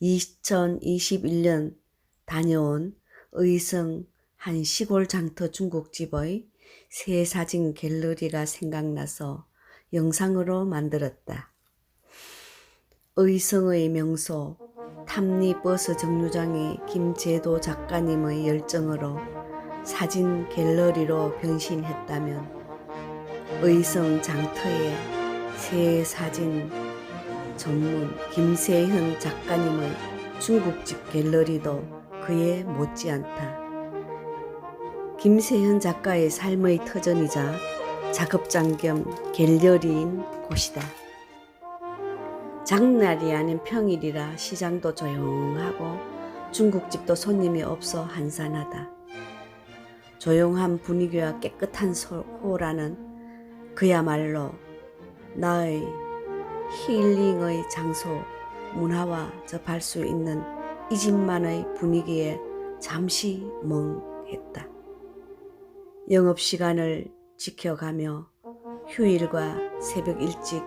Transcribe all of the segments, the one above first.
2021년 다녀온 의성 한 시골 장터 중국집의 새 사진 갤러리가 생각나서 영상으로 만들었다. 의성의 명소 탐리 버스 정류장의 김재도 작가님의 열정으로 사진 갤러리로 변신했다면 의성 장터의 새 사진 전문 김세현 작가님의 중국집 갤러리도 그에 못지않다. 김세현 작가의 삶의 터전이자 작업장 겸 갤러리인 곳이다. 장날이 아닌 평일이라 시장도 조용하고 중국집도 손님이 없어 한산하다. 조용한 분위기와 깨끗한 소- 호라는 그야말로 나의 힐링의 장소, 문화와 접할 수 있는 이 집만의 분위기에 잠시 멍했다. 영업시간을 지켜가며 휴일과 새벽 일찍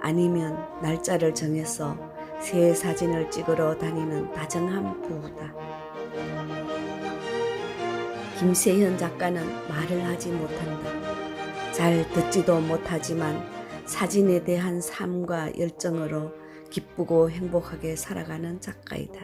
아니면 날짜를 정해서 새 사진을 찍으러 다니는 다정한 부부다. 김세현 작가는 말을 하지 못한다. 잘 듣지도 못하지만 사진에 대한 삶과 열정으로 기쁘고 행복하게 살아가는 작가이다.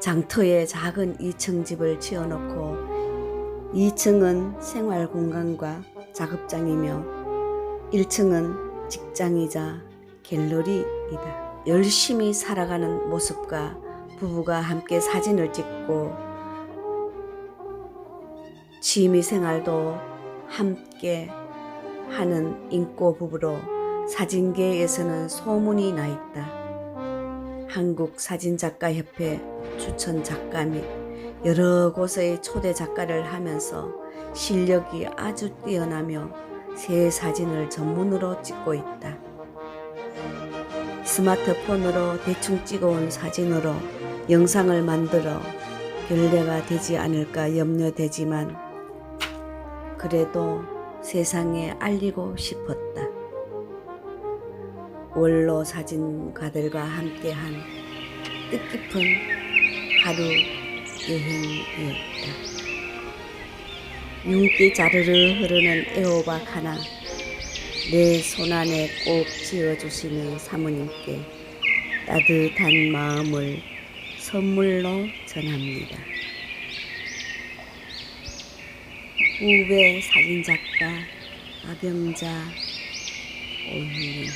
장터에 작은 2층 집을 지어놓고 2층은 생활 공간과 작업장이며 1층은 직장이자 갤러리이다. 열심히 살아가는 모습과 부부가 함께 사진을 찍고 취미 생활도 함께 하는 인꼬 부부로 사진계에서는 소문이 나 있다. 한국 사진작가협회 추천 작가 및 여러 곳의 초대 작가를 하면서 실력이 아주 뛰어나며 새 사진을 전문으로 찍고 있다. 스마트폰으로 대충 찍어온 사진으로 영상을 만들어 결례가 되지 않을까 염려되지만 그래도 세상에 알리고 싶었다. 원로 사진가들과 함께한 뜻깊은 하루 여행이었다. 윤기 자르르 흐르는 애호박 하나 내 손안에 꼭 쥐어주시는 사모님께 따뜻한 마음을 선물로 전합니다. 후배 사진작가 아병자 오희님